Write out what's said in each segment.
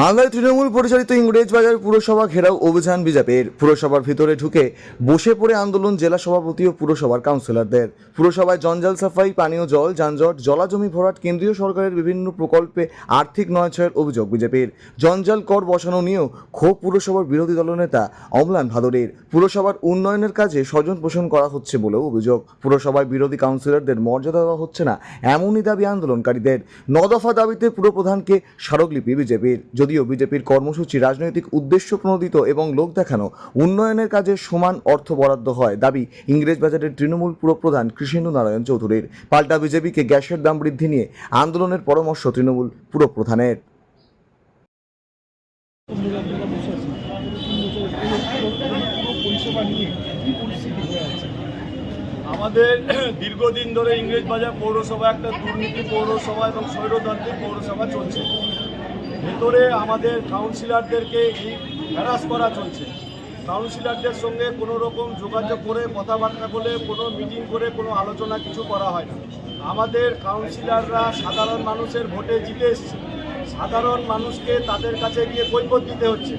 মালদায় তৃণমূল পরিচালিত ইংরেজ বাজার পুরসভা ঘেরাও অভিযান বিজেপির। পুরসভার ভিতরে ঢুকে বসে পড়ে আন্দোলন জেলা সভাপতি ও পুরসভার কাউন্সিলরদের। পুরসভায় জঞ্জাল সাফাই, পানীয় জল, যানজট, জলাজমি ভরাট, কেন্দ্রীয় সরকারের বিভিন্ন প্রকল্পে আর্থিক নয়ছয়ের অভিযোগ বিজেপির। জঞ্জাল কর বসানো নিয়েও ক্ষোভ পুরসভার বিরোধী দলনেতা অমলান ভাদরের। পুরসভার উন্নয়নের কাজে স্বজন পোষণ করা হচ্ছে বলেও অভিযোগ। পুরসভায় বিরোধী কাউন্সিলরদের মর্যাদা দেওয়া হচ্ছে না, এমনই দাবি আন্দোলনকারীদের। নদফা দাবিতে পুরপ্রধানকে স্মারকলিপি বিজেপির। যদিও বিজেপির কর্মসূচি রাজনৈতিক উদ্দেশ্য প্রণোদিত এবং লোক দেখানো, উন্নয়নের কাজে সমান অর্থ বরাদ্দ হয় দাবি ইংরেজ বাজারের তৃণমূল পুরপ্রধান কৃষ্ণেন্দু নারায়ণ চৌধুরীর। পাল্টা বিজেপিকে গ্যাসের দাম বৃদ্ধি নিয়ে আন্দোলনের পরামর্শ তৃণমূল পুরপ্রধানের। আমাদের দীর্ঘদিন ধরে ইংরেজ বাজার পৌরসভা একটা দুর্নীতি পৌরসভা এবং স্বৈরতান্ত্রিক পৌরসভা চলছে। ভেতরে আমাদের কাউন্সিলরদেরকে হ্যারাস করা চলছে। কাউন্সিলরদের সঙ্গে কোনো রকম যোগাযোগ করে কথাবার্তা বলে, কোনো মিটিং করে, কোনো আলোচনা কিছু করা হয় না। আমাদের কাউন্সিলররা সাধারণ মানুষের ভোটে জিতে এসছে। সাধারণ মানুষকে তাদের কাছে গিয়ে কৈফত দিতে হচ্ছে।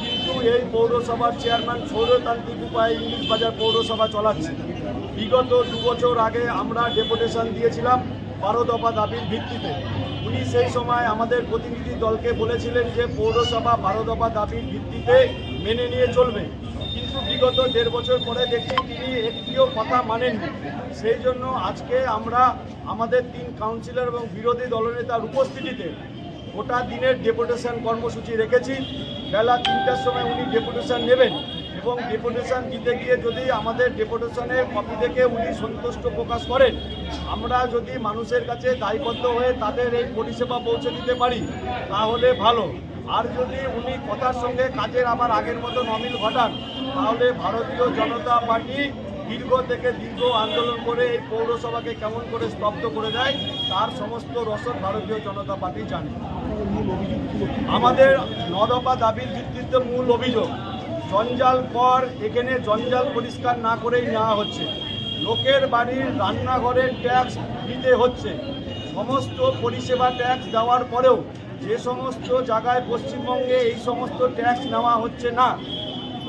কিন্তু এই পৌরসভার চেয়ারম্যান সৌরতান্ত্রিক উপায়ে ইংলিশ বাজার পৌরসভা চলাচ্ছে। বিগত দু বছর আগে আমরা ডেপুটেশন দিয়েছিলাম। বারো দফা দাবির ভিত্তিতে। উনি সেই সময় আমাদের প্রতিনিধি দলকে বলেছিলেন যে পৌরসভা বারো দফা দাবির ভিত্তিতে মেনে নিয়ে চলবে। কিন্তু বিগত দেড় বছর পরে দেখছি তিনি একটিও কথা মানেননি। সেই জন্য আজকে আমরা আমাদের তিন কাউন্সিলর এবং বিরোধী দলনেতার উপস্থিতিতে গোটা দিনের ডেপুটেশন কর্মসূচি রেখেছি। বেলা তিনটার সময় উনি ডেপুটেশন নেবেন। এবং ডেপুটেশন দিতে গিয়ে যদি আমাদের ডেপুটেশনের কপি দেখে উনি সন্তুষ্ট প্রকাশ করেন, আমরা যদি মানুষের কাছে দায়বদ্ধ হয়ে তাদের এই পরিষেবা পৌঁছে দিতে পারি, তাহলে ভালো। আর যদি উনি কথার সঙ্গে কাজের আবার আগের মতো অমিল ঘটান, তাহলে ভারতীয় জনতা পার্টি দীর্ঘ থেকে দীর্ঘ আন্দোলন করে এই পৌরসভাকে কেমন করে স্তব্ধ করে দেয়, তার সমস্ত রসদ ভারতীয় জনতা পার্টি জানে। আমাদের নদপা দাবির ভিত্তিতে মূল অভিযোগ জঞ্জাল কর এখানে জঞ্জাল পরিষ্কার না করেই নেওয়া হচ্ছে। লোকের বাড়ির রান্নাঘরের ট্যাক্স দিতে হচ্ছে। সমস্ত পরিষেবা ট্যাক্স দেওয়ার পরেও যে সমস্ত জায়গায় পশ্চিমবঙ্গে এই সমস্ত ট্যাক্স নেওয়া হচ্ছে না,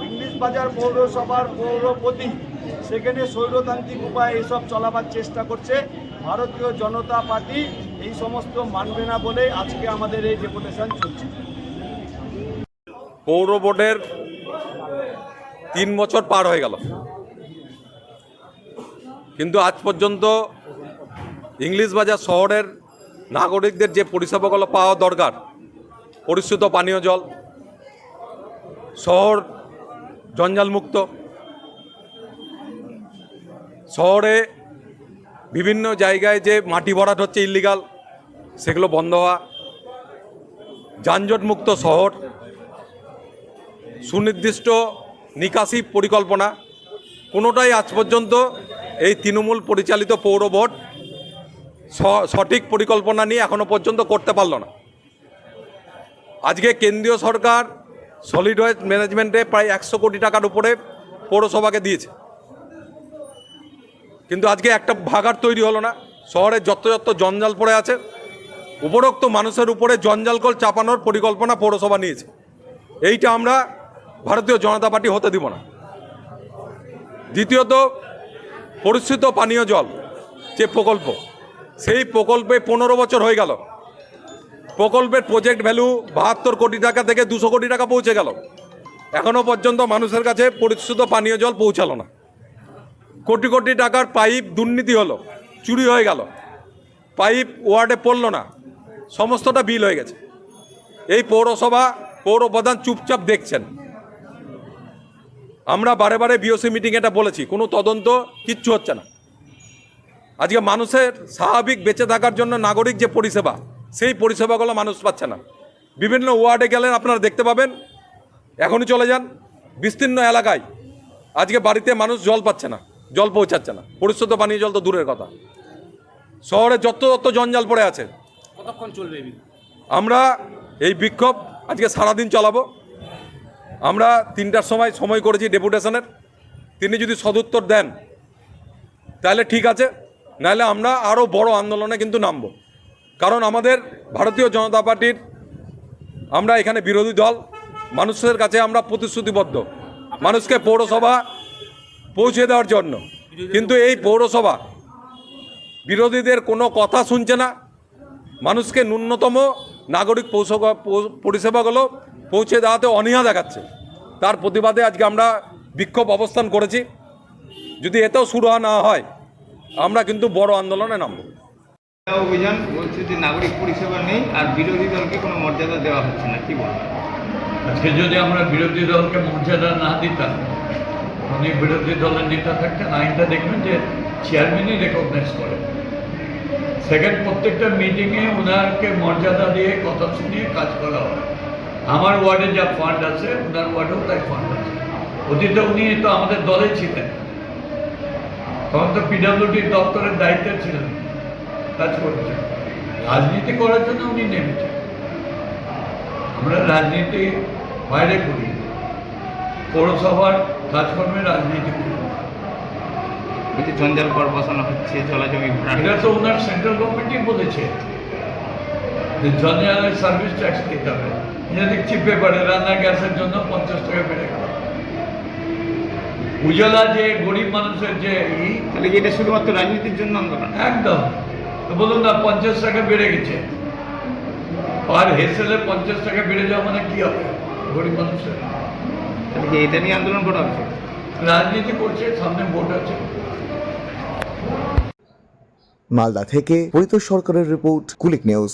ইংলিশ বাজার পৌরসভার পৌরপতি সেখানে স্বৈরতান্ত্রিক উপায়ে এসব চলাবার চেষ্টা করছে। ভারতীয় জনতা পার্টি এই সমস্ত মানবে না বলে আজকে আমাদের এই ডেপুটেশন চলছে। পৌর বোর্ডের তিন বছর পার হয়ে গেল। কিন্তু আজ পর্যন্ত ইংলিশ বাজার শহরের নাগরিকদের যে পরিষেবাগুলো পাওয়া দরকার পরিশ্রুত পানীয় জল, শহর জঞ্জালমুক্ত, শহরে বিভিন্ন জায়গায় যে মাটি ভরাট হচ্ছে ইল্লিগাল সেগুলো বন্ধ হওয়া, যানজটমুক্ত শহর, সুনির্দিষ্ট নিকাশি পরিকল্পনা। কোনোটাই আজ পর্যন্ত এই তৃণমূল পরিচালিত পৌর স- সঠিক পরিকল্পনা নিয়ে এখনও পর্যন্ত করতে পারল না। আজকে কেন্দ্রীয় সরকার সলিড ওয়েস্ট ম্যানেজমেন্টে প্রায় একশো কোটি টাকার উপরে পৌরসভাকে দিয়েছে। কিন্তু আজকে একটা ভাগার তৈরি হলো না। শহরে যত যত জঞ্জাল পড়ে আছে। উপরোক্ত মানুষের উপরে জঞ্জালকল চাপানোর পরিকল্পনা পৌরসভা নিয়েছে। এইটা আমরা ভারতীয় জনতা পার্টি হতে দিব না। দ্বিতীয়ত, পরিশ্রুত পানীয় জল, যে প্রকল্প, সেই প্রকল্পে পনেরো বছর হয়ে গেল। প্রকল্পের প্রজেক্ট ভ্যালু বাহাত্তর কোটি টাকা থেকে দুশো কোটি টাকা পৌঁছে গেল। এখনও পর্যন্ত মানুষের কাছে পরিশ্রুত পানীয় জল পৌঁছালো না। কোটি কোটি টাকার পাইপ দুর্নীতি হলো, চুরি হয়ে গেল। পাইপ ওয়ার্ডে পড়ল না, সমস্তটা বিল হয়ে গেছে। এই পৌরসভা পৌর প্রধান চুপচাপ দেখছেন। আমরা বারে বারে বিওসি মিটিং এটা বলেছি কোনো তদন্ত কিচ্ছু হচ্ছে না। আজকে মানুষের স্বাভাবিক বেঁচে থাকার জন্য নাগরিক যে পরিষেবা সেই পরিষেবাগুলো মানুষ পাচ্ছে না। বিভিন্ন ওয়ার্ডে গেলেন আপনারা দেখতে পাবেন। এখনই চলে যান বিস্তীর্ণ এলাকায়। আজকে বাড়িতে মানুষ জল পাচ্ছে না জল পৌঁছাচ্ছে না। পরিশুদ্ধ পানীয় জল তো দূরের কথা। শহরে যত যত জঞ্জাল পড়ে আছে। কতক্ষণ চলবে আমরা এই বিক্ষোভ আজকে সারাদিন চালাবো। আমরা তিনটার সময় সময় করেছি ডেপুটেশনের। তিনি যদি সদুত্তর দেন, তাহলে ঠিক আছে, নাহলে আমরা আরও বড় আন্দোলনে কিন্তু নামব। কারণ আমাদের ভারতীয় জনতা পার্টির আমরা এখানে বিরোধী দল, মানুষের কাছে আমরা প্রতিশ্রুতিবদ্ধ। মানুষকে পৌরসভা পৌঁছে দেওয়ার জন্য। কিন্তু এই পৌরসভা বিরোধীদের কোনো কথা শুনছে না। মানুষকে ন্যূনতম নাগরিক পরিষেবাগুলো পৌঁছে দেওয়াতে অনীহা দেখাচ্ছে। তার প্রতিবাদে আজকে আমরা বিক্ষোভ অবস্থান করেছি। যদি এতেও শুরু না হয় আমরা কিন্তু বড় আন্দোলনে নামবো। অভিযান বলছে যে নাগরিক পরিষেবা নেই আর বিরোধী দলকে কোনো মর্যাদা দেওয়া হচ্ছে না কি বলবেন? আজকে যদি আমরা বিরোধী দলকে মর্যাদা না দিতাম উনি বিরোধী দলের নেতা থাকতেন আইনটা দেখবেন যে চেয়ারম্যানই রেকগনাইজ করে সেকেন্ড প্রত্যেকটা মিটিংয়ে ওনাকে মর্যাদা দিয়ে কথা শুনিয়ে কাজ করা হয়। আমার ওয়ার্ডে যা ফান্ড আছে ওনার ওয়ার্ডেও তাই ফান্ড আছে। অতীতে উনি তো আমাদের দলে ছিলেন। তখন তো পিডাব্লিউডির দপ্তরের দায়িত্বে ছিলেন। কাজ করেছেন। রাজনীতি করার জন্য উনি নেমেছেন। আমরা রাজনীতি বাইরে করি। পৌরসভার কাজকর্মে রাজনীতি করি। বলছে জঞ্জাল কর বসানো হচ্ছে জলাজমি এটা তো ওনার সেন্ট্রাল গভর্নমেন্টই বলেছে। যে জনজালের সার্ভিস ট্যাক্স দিতে হবে। এটা দেখছি পেপারে রান্না গ্যাসের জন্য পঞ্চাশ টাকা বেড়ে গেল। উজালা যে গরিব মানুষের যে ই তাহলে এটা শুধুমাত্র রাজনীতির জন্য আন্দোলন একদম। তো বলুন না পঞ্চাশ টাকা বেড়ে গেছে। আর হেসেলে পঞ্চাশ টাকা বেড়ে যাওয়া মানে কি হবে গরিব মানুষের? তাহলে এটা নিয়ে আন্দোলন করা হচ্ছে? রাজনীতি করছে সামনে ভোট আছে। মালদা থেকে পরিতোষ সরকারের রিপোর্ট কুলিক নিউজ।